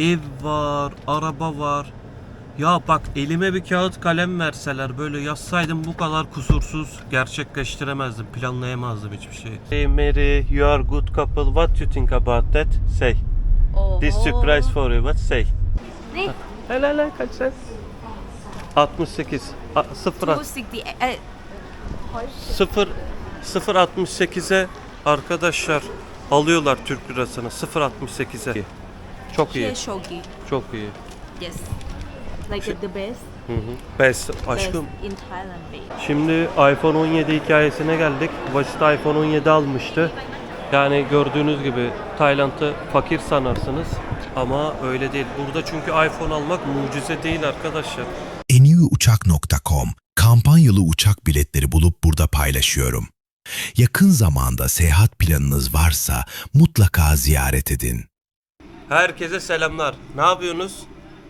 Ev var, araba var. Ya bak elime bir kağıt kalem verseler böyle yazsaydım bu kadar kusursuz gerçekleştiremezdim, planlayamazdım hiçbir şey. Hey Mary, you are good couple. What you think about that? Say. Oho. This surprise for you. What say? Ne? Hele hele kaç sen? 68. A, 0 260. Eh, 0 0 68'e arkadaşlar alıyorlar Türk lirasını 0.68'e. Çok iyi. şey shogi. Çok iyi. Yes. Like the best. Hı hı. Best aşkım. Best in Thailand. babe. Şimdi iPhone 17 hikayesine geldik. Basit iPhone 17 almıştı. Yani gördüğünüz gibi Tayland'ı fakir sanarsınız. Ama öyle değil. Burada çünkü iPhone almak mucize değil arkadaşlar. eniuuçak.com kampanyalı uçak biletleri bulup burada paylaşıyorum. Yakın zamanda seyahat planınız varsa mutlaka ziyaret edin. Herkese selamlar. Ne yapıyorsunuz?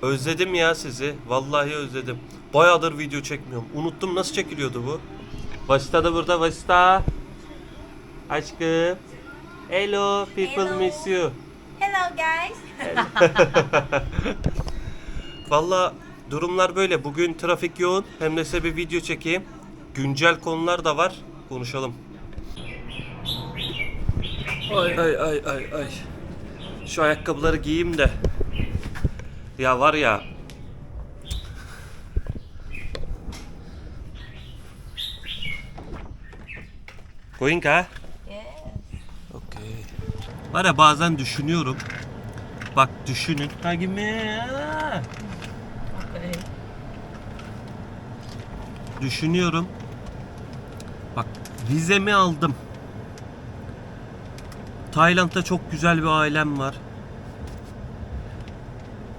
Özledim ya sizi. Vallahi özledim. Bayağıdır video çekmiyorum. Unuttum nasıl çekiliyordu bu. Vasita da burada. Vasita. Aşkım. Hello, people Hello. miss you. Hello guys. Valla durumlar böyle. Bugün trafik yoğun. Hem de size bir video çekeyim. Güncel konular da var. Konuşalım. Ay ay ay ay ay. Şu ayakkabıları giyeyim de. Ya var ya. Going ha? Yes. Okey. Var ya bazen düşünüyorum. Bak düşünün. Ha gibi. Okay. Düşünüyorum. Bak vizemi aldım. Tayland'da çok güzel bir ailem var.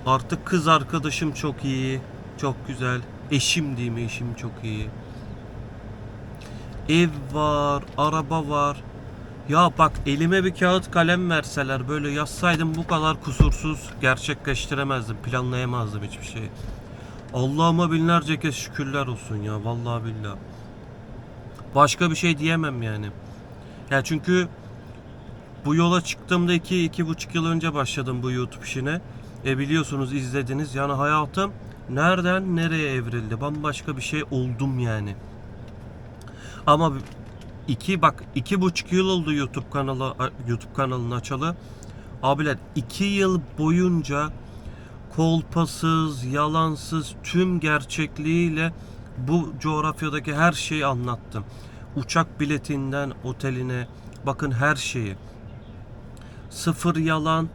Artık kız arkadaşım çok iyi. Çok güzel. Eşim diyeyim eşim çok iyi. Ev var, araba var. Ya bak elime bir kağıt kalem verseler böyle yazsaydım bu kadar kusursuz gerçekleştiremezdim, planlayamazdım hiçbir şey. Allah'ıma binlerce kez şükürler olsun ya vallahi billahi. Başka bir şey diyemem yani. Ya çünkü bu yola çıktığımda iki, iki buçuk yıl önce başladım bu YouTube işine. E biliyorsunuz izlediniz yani hayatım nereden nereye evrildi. Bambaşka bir şey oldum yani. Ama iki bak iki buçuk yıl oldu YouTube kanalı YouTube kanalını açalı. Abiler iki yıl boyunca kolpasız, yalansız, tüm gerçekliğiyle bu coğrafyadaki her şeyi anlattım. Uçak biletinden oteline bakın her şeyi. Sıfır yalan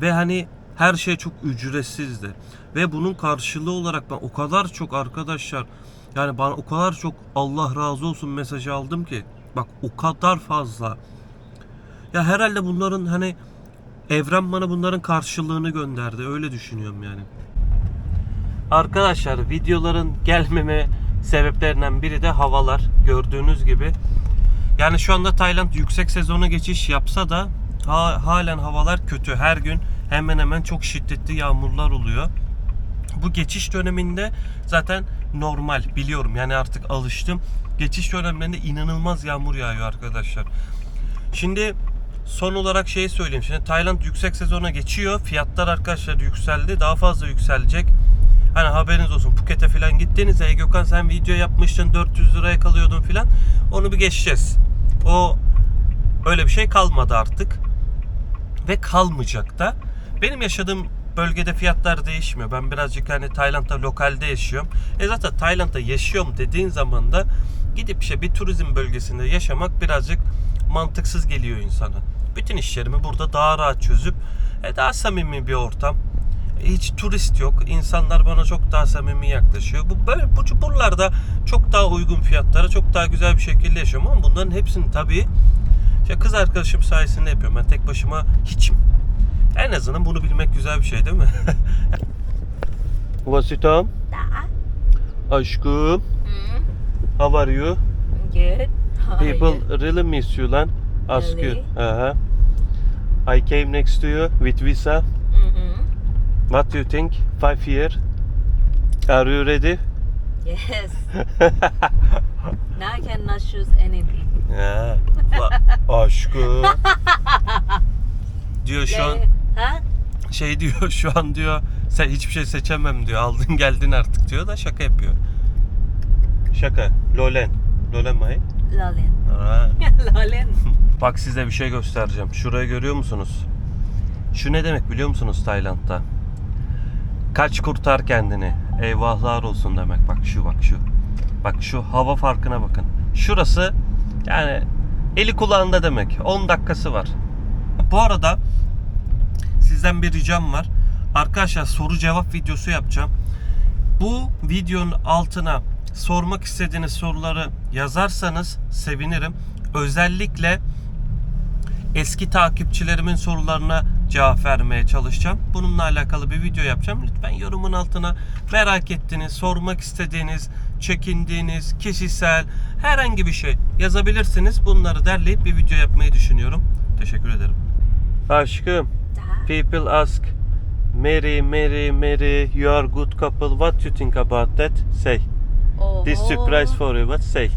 ve hani her şey çok ücretsizdi. Ve bunun karşılığı olarak ben o kadar çok arkadaşlar yani bana o kadar çok Allah razı olsun mesajı aldım ki bak o kadar fazla. Ya herhalde bunların hani Evren bana bunların karşılığını gönderdi. Öyle düşünüyorum yani. Arkadaşlar videoların gelmeme sebeplerinden biri de havalar. Gördüğünüz gibi. Yani şu anda Tayland yüksek sezonu geçiş yapsa da ha- halen havalar kötü. Her gün hemen hemen çok şiddetli yağmurlar oluyor. Bu geçiş döneminde zaten normal biliyorum. Yani artık alıştım. Geçiş dönemlerinde inanılmaz yağmur yağıyor arkadaşlar. Şimdi son olarak şeyi söyleyeyim. Şimdi Tayland yüksek sezona geçiyor. Fiyatlar arkadaşlar yükseldi. Daha fazla yükselecek. Hani haberiniz olsun Phuket'e falan gittiğinizde "Ey Gökhan sen video yapmıştın 400 liraya kalıyordun filan. Onu bir geçeceğiz. O öyle bir şey kalmadı artık. Ve kalmayacak da. Benim yaşadığım bölgede fiyatlar değişmiyor. Ben birazcık hani Tayland'da lokalde yaşıyorum. E zaten Tayland'da yaşıyorum dediğin zaman da gidip işte bir turizm bölgesinde yaşamak birazcık mantıksız geliyor insana. Bütün işlerimi burada daha rahat çözüp e, daha samimi bir ortam. E, Hiç turist yok. İnsanlar bana çok daha samimi yaklaşıyor. Bu böyle bu buralarda çok daha uygun fiyatlara, çok daha güzel bir şekilde yaşıyorum ama bunların hepsini tabii işte kız arkadaşım sayesinde yapıyorum. Ben tek başıma hiçim. En azından bunu bilmek güzel bir şey değil mi? Vasitam, Đã. aşkım, Mm. how are you? Good. How are you? People really miss you lan. Ask you. Really? Aha. I came next to you with visa. Mhm. What do you think? Five year. Are you ready? Yes. now I cannot choose anything. Ya. Aşkım. Diyor şu an. Huh? şey diyor şu an diyor sen hiçbir şey seçemem diyor. Aldın geldin artık diyor da şaka yapıyor. Şaka. Lolen. Lolen mi? Lolen. Ha. Lolen. Bak size bir şey göstereceğim. Şurayı görüyor musunuz? Şu ne demek biliyor musunuz Tayland'da? Kaç kurtar kendini. Eyvahlar olsun demek. Bak şu bak şu. Bak şu hava farkına bakın. Şurası yani eli kulağında demek. 10 dakikası var. Bu arada sizden bir ricam var. Arkadaşlar soru cevap videosu yapacağım. Bu videonun altına sormak istediğiniz soruları yazarsanız sevinirim. Özellikle eski takipçilerimin sorularına cevap vermeye çalışacağım. Bununla alakalı bir video yapacağım. Lütfen yorumun altına merak ettiğiniz, sormak istediğiniz, çekindiğiniz, kişisel herhangi bir şey yazabilirsiniz. Bunları derleyip bir video yapmayı düşünüyorum. Teşekkür ederim. Aşkım, people ask Mary, Mary, Mary, you are good couple. What you think about that? Say. Oh. This surprise for you. What say?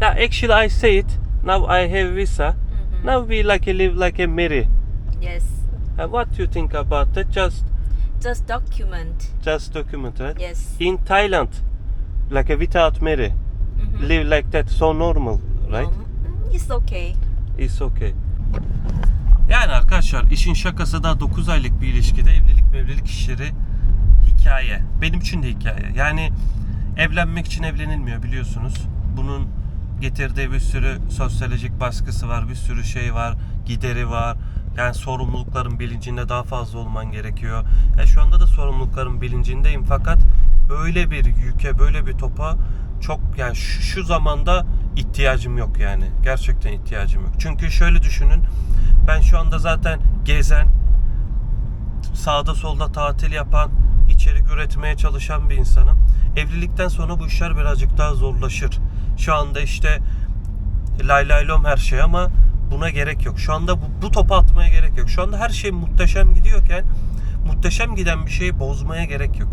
Yeah, actually I say it. Now I have visa. Mhm. Now we like live like a Mary. Yes. Uh, what do you think about that? Just Just document. just document, right? Yes. In Thailand, like a without Mary, Mhm. live like that, so normal, right? Um, mm, it's okay. It's okay. Yani arkadaşlar işin şakası da 9 aylık bir ilişkide evlilik mevlilik işleri hikaye. Benim için de hikaye. Yani evlenmek için evlenilmiyor biliyorsunuz. Bunun getirdiği bir sürü sosyolojik baskısı var, bir sürü şey var, gideri var. Yani sorumlulukların bilincinde daha fazla olman gerekiyor. Ya şu anda da sorumlulukların bilincindeyim fakat böyle bir yüke, böyle bir topa çok yani şu, şu zamanda ihtiyacım yok yani. Gerçekten ihtiyacım yok. Çünkü şöyle düşünün. Ben şu anda zaten gezen, sağda solda tatil yapan, içerik üretmeye çalışan bir insanım. Evlilikten sonra bu işler birazcık daha zorlaşır. Şu anda işte lay lay lom her şey ama buna gerek yok. Şu anda bu, bu topu atmaya gerek yok. Şu anda her şey muhteşem gidiyorken muhteşem giden bir şeyi bozmaya gerek yok.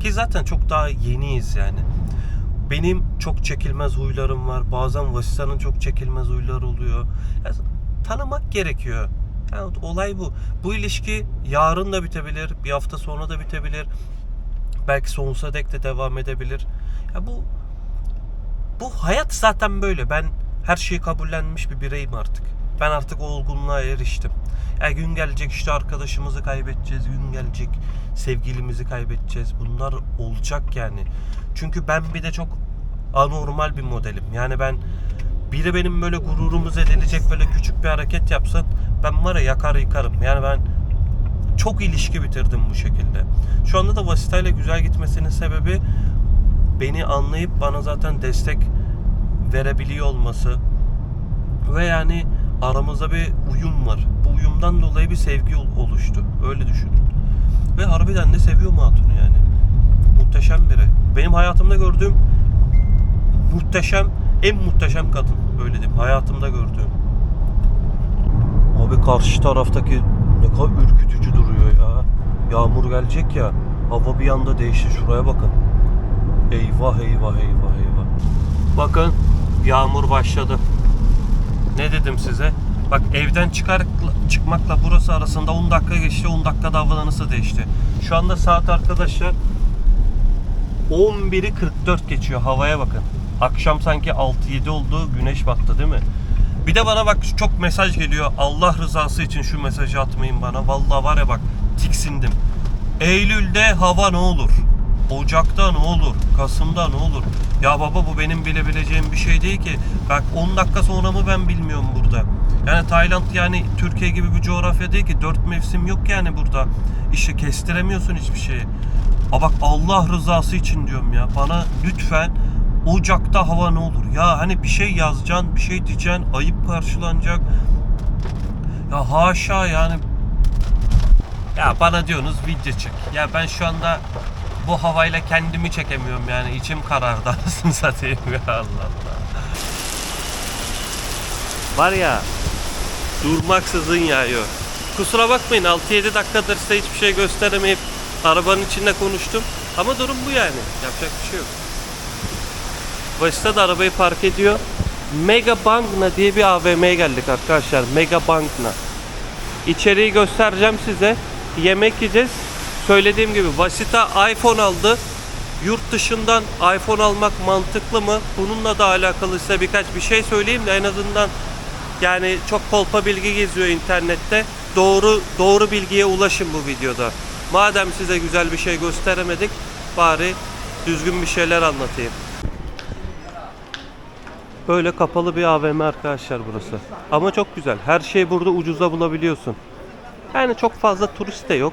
Ki zaten çok daha yeniyiz yani. Benim çok çekilmez huylarım var. Bazen Vasisa'nın çok çekilmez huyları oluyor. Ya, tanımak gerekiyor. Yani olay bu. Bu ilişki yarın da bitebilir. Bir hafta sonra da bitebilir. Belki sonsuza dek de devam edebilir. Ya bu bu hayat zaten böyle. Ben her şeyi kabullenmiş bir bireyim artık. Ben artık o olgunluğa eriştim. Ya gün gelecek işte arkadaşımızı kaybedeceğiz. Gün gelecek sevgilimizi kaybedeceğiz. Bunlar olacak yani. Çünkü ben bir de çok anormal bir modelim. Yani ben biri benim böyle gururumu zedelecek böyle küçük bir hareket yapsan ben var ya yakar yıkarım. Yani ben çok ilişki bitirdim bu şekilde. Şu anda da vasitayla güzel gitmesinin sebebi beni anlayıp bana zaten destek verebiliyor olması ve yani aramızda bir uyum var. Bu uyumdan dolayı bir sevgi ol- oluştu. Öyle düşünün. Ve harbiden de seviyorum hatunu yani. Muhteşem biri. Benim hayatımda gördüğüm muhteşem, en muhteşem kadın. Öyle diyeyim. Hayatımda gördüğüm. Abi karşı taraftaki ne kadar ürkütücü duruyor ya. Yağmur gelecek ya. Hava bir anda değişti. Şuraya bakın. Eyvah eyvah eyvah eyvah. Bakın yağmur başladı. Ne dedim size? Bak evden çıkar, çıkmakla burası arasında 10 dakika geçti. 10 dakikada hava nasıl değişti? Şu anda saat arkadaşlar 11'i 44 geçiyor. Havaya bakın. Akşam sanki 6-7 oldu. Güneş battı değil mi? Bir de bana bak çok mesaj geliyor. Allah rızası için şu mesajı atmayın bana. Vallahi var ya bak tiksindim. Eylül'de hava ne olur? Ocak'ta ne olur? Kasım'da ne olur? Ya baba bu benim bilebileceğim bir şey değil ki. Bak 10 dakika sonra mı ben bilmiyorum burada. Yani Tayland yani Türkiye gibi bir coğrafya değil ki. Dört mevsim yok yani burada. İşte kestiremiyorsun hiçbir şeyi. A bak Allah rızası için diyorum ya. Bana lütfen Ocak'ta hava ne olur? Ya hani bir şey yazacaksın, bir şey diyeceksin, ayıp karşılanacak. Ya haşa yani ya bana diyorsunuz video çek. Ya ben şu anda bu havayla kendimi çekemiyorum yani içim karardı anasını satayım ya Allah Allah. Var ya durmaksızın yağıyor. Kusura bakmayın 6-7 dakikadır size hiçbir şey gösteremeyip arabanın içinde konuştum. Ama durum bu yani. Yapacak bir şey yok. Vasita da arabayı park ediyor. Mega Bangna diye bir AVM'ye geldik arkadaşlar. Mega Bangna. İçeriği göstereceğim size. Yemek yiyeceğiz. Söylediğim gibi Vasita iPhone aldı. Yurt dışından iPhone almak mantıklı mı? Bununla da alakalı size birkaç bir şey söyleyeyim de en azından yani çok kolpa bilgi geziyor internette. Doğru doğru bilgiye ulaşın bu videoda. Madem size güzel bir şey gösteremedik, bari düzgün bir şeyler anlatayım. Böyle kapalı bir AVM arkadaşlar burası. Ama çok güzel. Her şey burada ucuza bulabiliyorsun. Yani çok fazla turist de yok.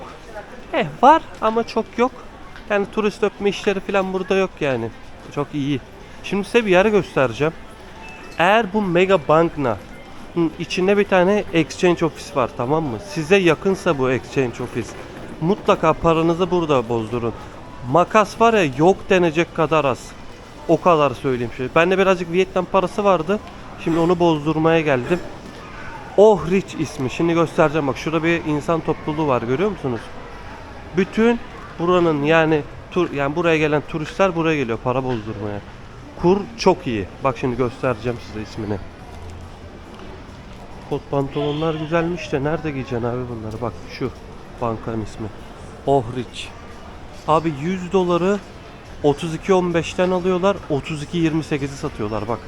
Eh var ama çok yok. Yani turist öpme işleri falan burada yok yani. Çok iyi. Şimdi size bir yer göstereceğim. Eğer bu Mega Bank'na içinde bir tane exchange ofis var tamam mı? Size yakınsa bu exchange ofis mutlaka paranızı burada bozdurun. Makas var ya yok denecek kadar az. O kadar söyleyeyim şöyle. Bende birazcık Vietnam parası vardı. Şimdi onu bozdurmaya geldim. Oh Rich ismi. Şimdi göstereceğim bak. Şurada bir insan topluluğu var görüyor musunuz? Bütün buranın yani tur yani buraya gelen turistler buraya geliyor para bozdurmaya. Kur çok iyi. Bak şimdi göstereceğim size ismini. Kot pantolonlar güzelmiş de nerede giyeceksin abi bunları? Bak şu bankanın ismi. Oh Rich. Abi 100 doları 32.15'ten alıyorlar. 32.28'i satıyorlar bak.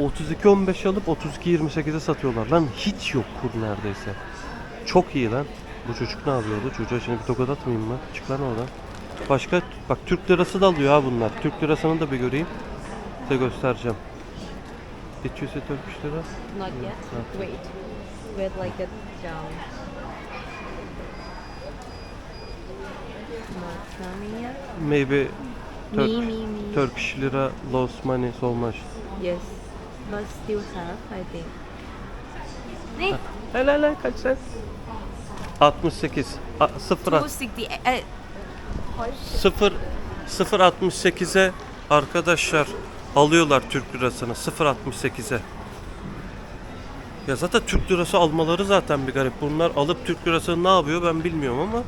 32.15 alıp 32.28'e satıyorlar lan. Hiç yok kur neredeyse. Çok iyi lan. Bu çocuk ne yapıyordu? Çocuğa şimdi bir tokat atmayayım mı? Çık lan oradan. Başka bak Türk lirası da alıyor ha bunlar. Türk lirasını da bir göreyim. Size göstereceğim. Did you say Turkish lira? Not yet. Wait. With like a. Not coming yet. Maybe Turk, Me, me, me. Turkish lira lost money so much. Yes, but still have, I think. Ne? Helal helal kaç sen? 68. A, 0 at- 268. 0 0.68'e arkadaşlar alıyorlar Türk lirasını 0.68'e. Ya zaten Türk lirası almaları zaten bir garip. Bunlar alıp Türk lirasını ne yapıyor ben bilmiyorum ama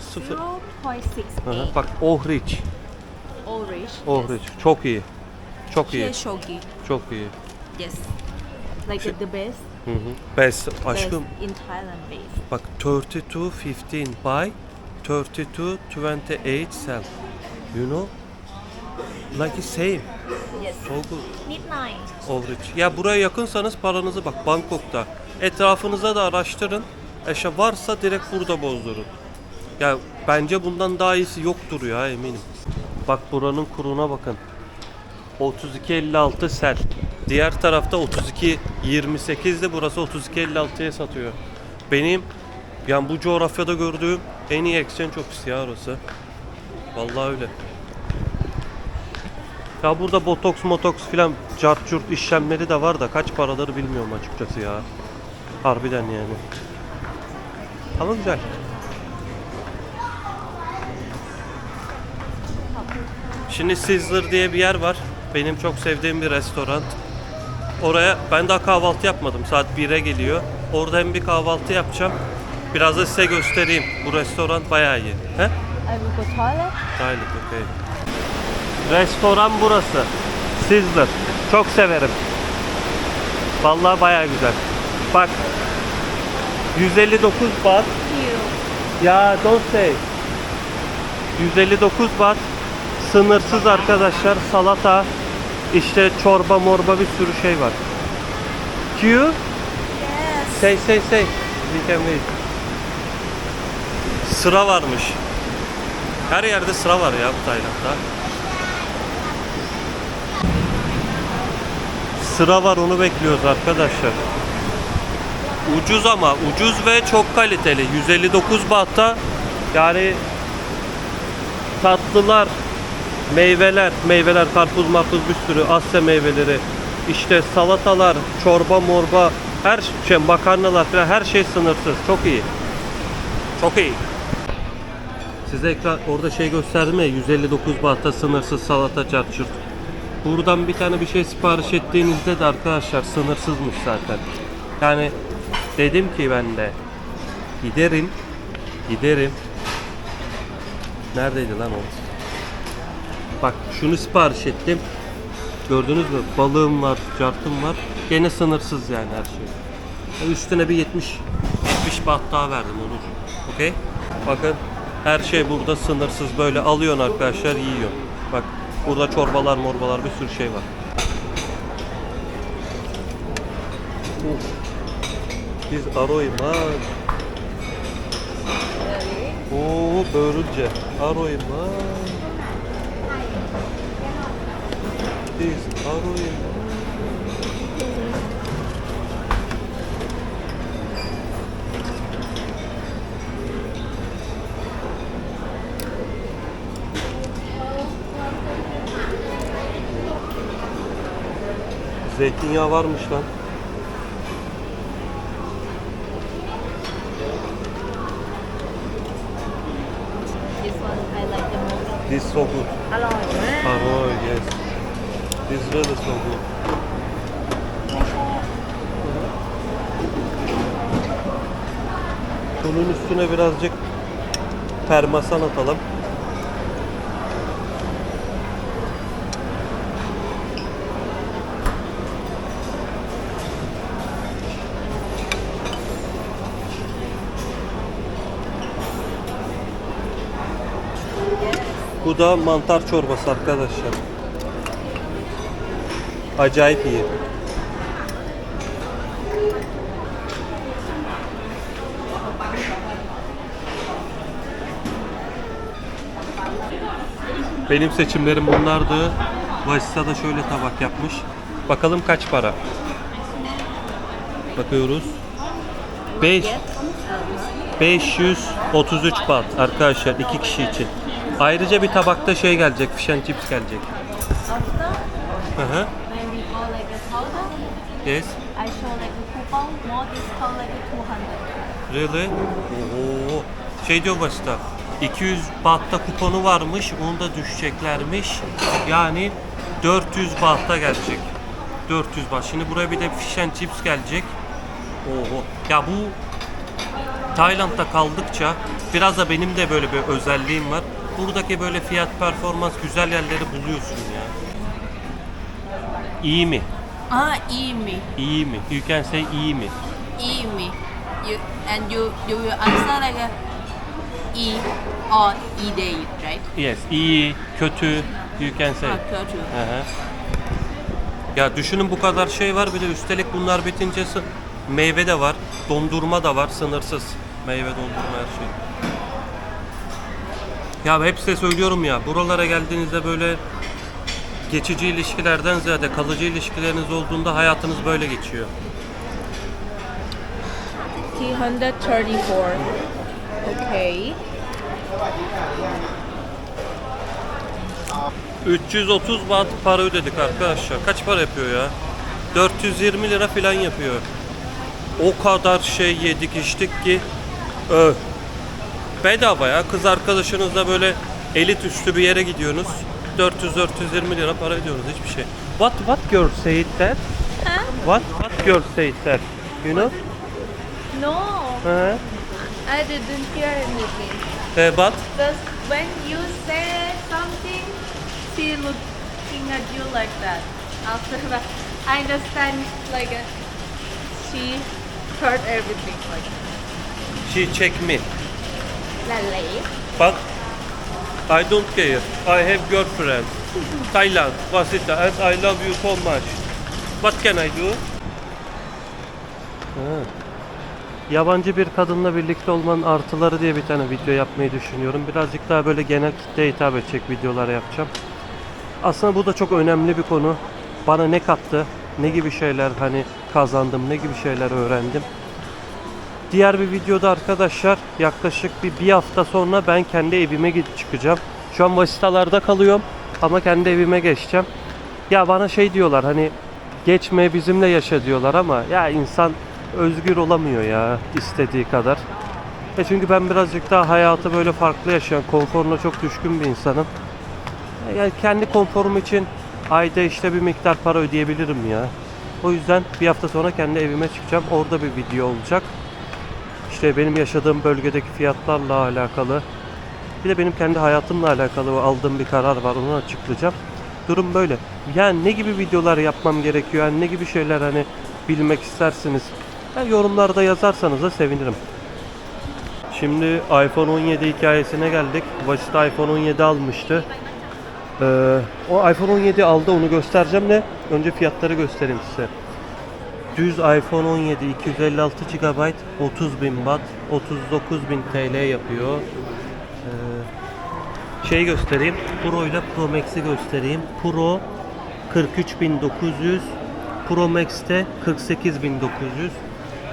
0 Aha, 0.68. bak Ohrich. Orange. Ohrich çok iyi. Çok iyi. Çok iyi. Yes. Like Şey- the best. Hı hı. Best aşkım Best in Thailand base. bak 32.15 buy 32.28 sell. You know? Like the same. Yes. So good. Midnight. Overage. Ya buraya yakınsanız paranızı bak Bangkok'ta etrafınıza da araştırın. Eşya varsa direkt burada bozdurun. Ya bence bundan daha iyisi yoktur ya eminim. Bak buranın kuruna bakın. 32.56 sel. Diğer tarafta 32.28'de burası 32.56'ya satıyor. Benim yani bu coğrafyada gördüğüm en iyi exchange ofisi ya orası. Vallahi öyle. Ya burada botoks motoks filan cart curt işlemleri de var da kaç paraları bilmiyorum açıkçası ya. Harbiden yani. Ama güzel. Şimdi Sizzler diye bir yer var. Benim çok sevdiğim bir restoran. Oraya ben daha kahvaltı yapmadım. Saat 1'e geliyor. Orada hem bir kahvaltı yapacağım. Biraz da size göstereyim. Bu restoran bayağı iyi. He? Go toilet. Aylık okey. Restoran burası. Sizzler. Çok severim. Vallahi bayağı güzel. Bak. 159 baht. Ya don't say. 159 baht. Sınırsız arkadaşlar. Salata. İşte çorba morba bir sürü şey var. Q. Yes. Say say say. We can wait. Sıra varmış. Her yerde sıra var ya bu Tayland'da. Sıra var onu bekliyoruz arkadaşlar. Ucuz ama ucuz ve çok kaliteli. 159 bahta yani tatlılar, meyveler, meyveler, karpuz, marpuz bir sürü Asya meyveleri, işte salatalar, çorba, morba, her şey, makarnalar falan her şey sınırsız. Çok iyi. Çok iyi. Size ekran orada şey gösterdim ya 159 bahta sınırsız salata çarçurt. Buradan bir tane bir şey sipariş ettiğinizde de arkadaşlar sınırsızmış zaten. Yani dedim ki ben de giderim giderim. Neredeydi lan o? Bak şunu sipariş ettim. Gördünüz mü? Balığım var, cartım var. Gene sınırsız yani her şey. Üstüne bir 70 70 baht daha verdim Onur. Okey? Bakın her şey burada sınırsız böyle alıyorsun arkadaşlar yiyor. Bak burada çorbalar morbalar bir sürü şey var. Uf. Biz aroyman. Oo börülce. Aroyman. Biz aroyman. Zeytinyağı varmış lan. This so good. This really so good. Bunun üstüne birazcık parmesan atalım. Bu da mantar çorbası arkadaşlar. Acayip iyi. Benim seçimlerim bunlardı. Vasisa da şöyle tabak yapmış. Bakalım kaç para? Bakıyoruz. 5 533 baht arkadaşlar iki kişi için. Ayrıca bir tabakta şey gelecek, and chips gelecek. Hı hı. Like a powder, Yes. I show like a coupon, more discount like a 200. Really? Oo. Şey diyor başta. 200 bahtta kuponu varmış. Onu da düşeceklermiş. Yani 400 bahta gelecek. 400 baht. Şimdi buraya bir de fish and chips gelecek. Oho. Ya bu Tayland'da kaldıkça biraz da benim de böyle bir özelliğim var. Buradaki böyle fiyat performans güzel yerleri buluyorsun ya. İyi mi? Ah, iyi mi? İyi mi? You can say iyi mi? iyi mi? You, and you, you will answer like a iyi or iyi değil, right? Yes. iyi, kötü. You can say. Ah, kötü. Hı hı. Ya düşünün bu kadar şey var bir de üstelik bunlar bitince sı- meyve de var, dondurma da var sınırsız. Meyve, dondurma her şey. Ya hep size söylüyorum ya buralara geldiğinizde böyle geçici ilişkilerden ziyade kalıcı ilişkileriniz olduğunda hayatınız böyle geçiyor. 334. Okay. 330 baht para ödedik arkadaşlar. Kaç para yapıyor ya? 420 lira falan yapıyor. O kadar şey yedik içtik ki öh. Bedava ya. Kız arkadaşınızla böyle elit üstü bir yere gidiyorsunuz. 400-420 lira para ödüyorsunuz hiçbir şey. What what girl said that? What what girl said that? You know? No, Hı. I didn't hear anything. Eh, but Because when you say something, she looking at you like that. After that, I understand like a, she heard everything like she check me. Lally. But I don't care. I have girlfriend. Thailand, Wasita, and I love you so much. What can I do? Yabancı bir kadınla birlikte olmanın artıları diye bir tane video yapmayı düşünüyorum. Birazcık daha böyle genel kitleye hitap edecek videolar yapacağım. Aslında bu da çok önemli bir konu. Bana ne kattı, ne gibi şeyler hani kazandım, ne gibi şeyler öğrendim. Diğer bir videoda arkadaşlar yaklaşık bir, bir hafta sonra ben kendi evime gidip çıkacağım. Şu an vasitalarda kalıyorum ama kendi evime geçeceğim. Ya bana şey diyorlar hani geçme bizimle yaşa diyorlar ama ya insan özgür olamıyor ya istediği kadar. E çünkü ben birazcık daha hayatı böyle farklı yaşayan, konforuna çok düşkün bir insanım. E Yani kendi konforum için ayda işte bir miktar para ödeyebilirim ya. O yüzden bir hafta sonra kendi evime çıkacağım. Orada bir video olacak. İşte benim yaşadığım bölgedeki fiyatlarla alakalı. Bir de benim kendi hayatımla alakalı aldığım bir karar var. Onu açıklayacağım. Durum böyle. Yani ne gibi videolar yapmam gerekiyor? Yani ne gibi şeyler hani bilmek istersiniz? Ya yorumlarda yazarsanız da sevinirim. Şimdi iPhone 17 hikayesine geldik. Vasit iPhone 17 almıştı. Ee, o iPhone 17 aldı onu göstereceğim de önce fiyatları göstereyim size. Düz iPhone 17 256 GB 30.000 Watt 39.000 TL yapıyor. Ee, şey göstereyim. Pro ile Pro Max'i göstereyim. Pro 43.900 Pro Max'te 48.900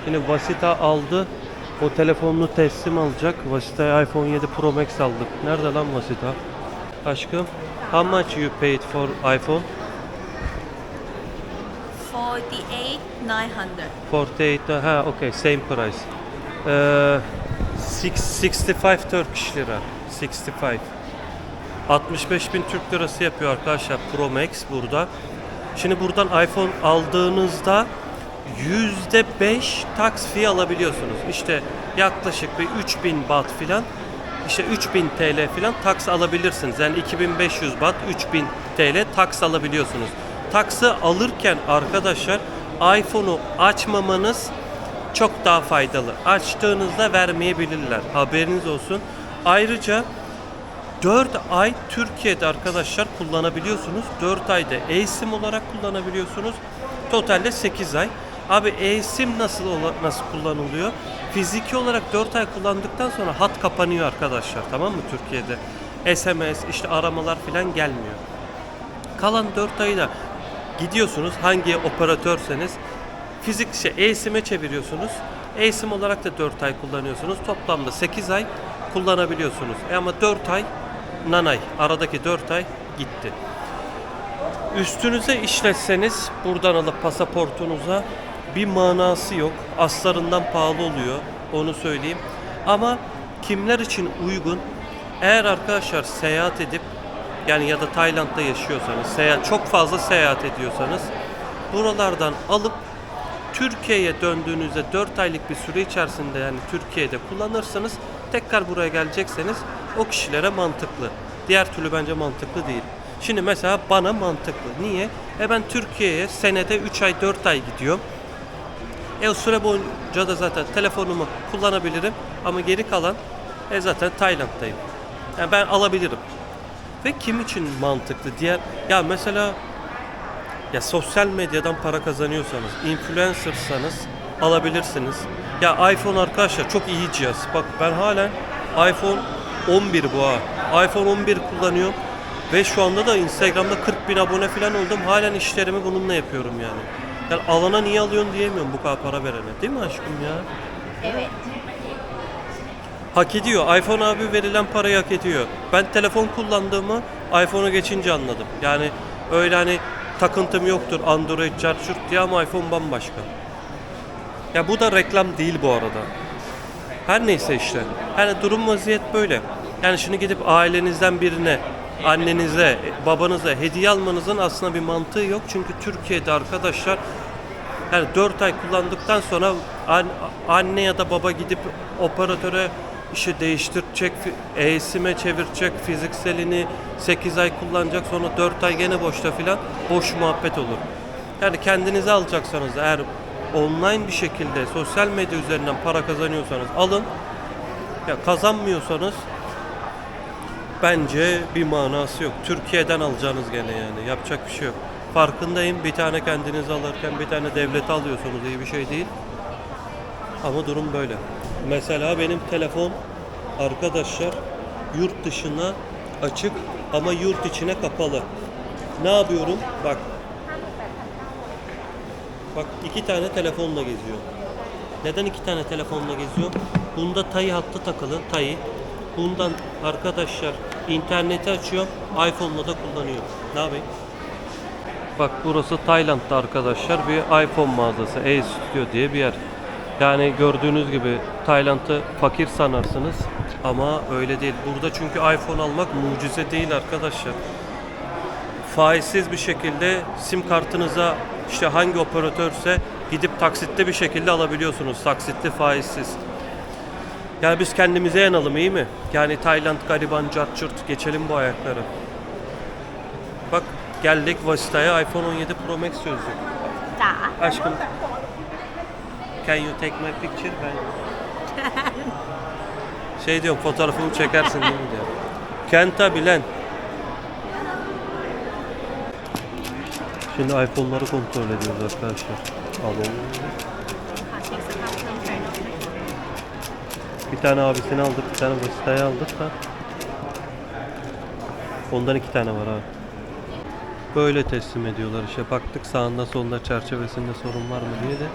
Şimdi Vasita aldı. O telefonunu teslim alacak. Vasita'ya iPhone 7 Pro Max aldık. Nerede lan Vasita? Aşkım, how much you paid for iPhone? 48 900 48 ha okay same price. Ee, six- 65 Turkish lira. 65. 65 bin Türk lirası yapıyor arkadaşlar Pro Max burada. Şimdi buradan iPhone aldığınızda %5 tax fee alabiliyorsunuz. İşte yaklaşık bir 3000 baht filan işte 3000 TL filan tax alabilirsiniz. Yani 2500 baht 3000 TL tax alabiliyorsunuz. Tax'ı alırken arkadaşlar iPhone'u açmamanız çok daha faydalı. Açtığınızda vermeyebilirler. Haberiniz olsun. Ayrıca 4 ay Türkiye'de arkadaşlar kullanabiliyorsunuz. 4 ayda eSIM olarak kullanabiliyorsunuz. Totalde 8 ay. Abi eSIM nasıl nasıl kullanılıyor? Fiziki olarak 4 ay kullandıktan sonra hat kapanıyor arkadaşlar. Tamam mı Türkiye'de? SMS işte aramalar falan gelmiyor. Kalan 4 ayı da gidiyorsunuz hangi operatörseniz fizik şey eSIM'e çeviriyorsunuz. eSIM olarak da 4 ay kullanıyorsunuz. Toplamda 8 ay kullanabiliyorsunuz. E ama 4 ay nanay. Aradaki 4 ay gitti. Üstünüze işletseniz buradan alıp pasaportunuza bir manası yok. Aslarından pahalı oluyor. Onu söyleyeyim. Ama kimler için uygun? Eğer arkadaşlar seyahat edip yani ya da Tayland'da yaşıyorsanız, seyahat çok fazla seyahat ediyorsanız buralardan alıp Türkiye'ye döndüğünüzde 4 aylık bir süre içerisinde yani Türkiye'de kullanırsanız tekrar buraya gelecekseniz o kişilere mantıklı. Diğer türlü bence mantıklı değil. Şimdi mesela bana mantıklı. Niye? E ben Türkiye'ye senede 3 ay 4 ay gidiyorum. E o süre boyunca da zaten telefonumu kullanabilirim ama geri kalan e zaten Tayland'dayım. Yani ben alabilirim. Ve kim için mantıklı? Diğer ya mesela ya sosyal medyadan para kazanıyorsanız, influencersanız alabilirsiniz. Ya iPhone arkadaşlar çok iyi cihaz. Bak ben halen iPhone 11 bu ha. iPhone 11 kullanıyorum. Ve şu anda da Instagram'da 40 bin abone falan oldum. Halen işlerimi bununla yapıyorum yani. Yani alana niye alıyorsun diyemiyorum bu kadar para verene. Değil mi aşkım ya? Evet. Hak ediyor. iPhone abi verilen parayı hak ediyor. Ben telefon kullandığımı iPhone'a geçince anladım. Yani öyle hani takıntım yoktur Android, Charger diye ama iPhone bambaşka. Ya bu da reklam değil bu arada. Her neyse işte. Yani durum vaziyet böyle. Yani şimdi gidip ailenizden birine, annenize, babanıza hediye almanızın aslında bir mantığı yok. Çünkü Türkiye'de arkadaşlar yani 4 ay kullandıktan sonra an- anne ya da baba gidip operatöre işi değiştirecek, e-sim'e çevirecek, fizikselini 8 ay kullanacak sonra 4 ay gene boşta filan boş muhabbet olur. Yani kendinize alacaksanız eğer online bir şekilde sosyal medya üzerinden para kazanıyorsanız alın. Ya kazanmıyorsanız bence bir manası yok. Türkiye'den alacağınız gene yani. Yapacak bir şey yok. Farkındayım. Bir tane kendiniz alırken bir tane devlete alıyorsunuz. iyi bir şey değil. Ama durum böyle. Mesela benim telefon arkadaşlar yurt dışına açık ama yurt içine kapalı. Ne yapıyorum? Bak. Bak iki tane telefonla geziyor. Neden iki tane telefonla geziyor? Bunda Tayi hattı takılı. Tayi. Bundan arkadaşlar interneti açıyorum. iPhone'la da kullanıyorum. Ne yapayım? Bak burası Tayland'da arkadaşlar bir iPhone mağazası. A-Studio diye bir yer. Yani gördüğünüz gibi Tayland'ı fakir sanarsınız ama öyle değil. Burada çünkü iPhone almak mucize değil arkadaşlar. Faizsiz bir şekilde sim kartınıza işte hangi operatörse gidip taksitli bir şekilde alabiliyorsunuz. Taksitli faizsiz. Yani biz kendimize yanalım iyi mi? Yani Tayland, gariban, cart curt geçelim bu ayakları. Bak Geldik Vasita'ya iPhone 17 Pro Max า Aşkım. Can you take my picture? Ben şey diyorum fotoğrafımı çekersin değil mi diyor. Kenta bilen. Şimdi iPhone'ları kontrol ediyoruz arkadaşlar. Abi. Bir tane abisini aldık, bir tane Vesta'yı aldık da. Ondan iki tane var abi. Böyle teslim ediyorlar işte. Baktık sağında solunda çerçevesinde sorun var mı diye de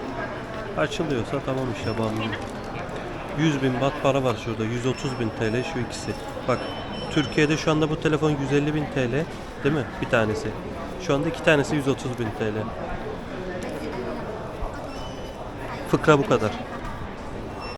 Açılıyorsa tamam işte bağımlı. 100 bin bat para var şurada. 130 bin TL şu ikisi. Bak Türkiye'de şu anda bu telefon 150 bin TL değil mi? Bir tanesi. Şu anda iki tanesi 130 bin TL. Fıkra bu kadar.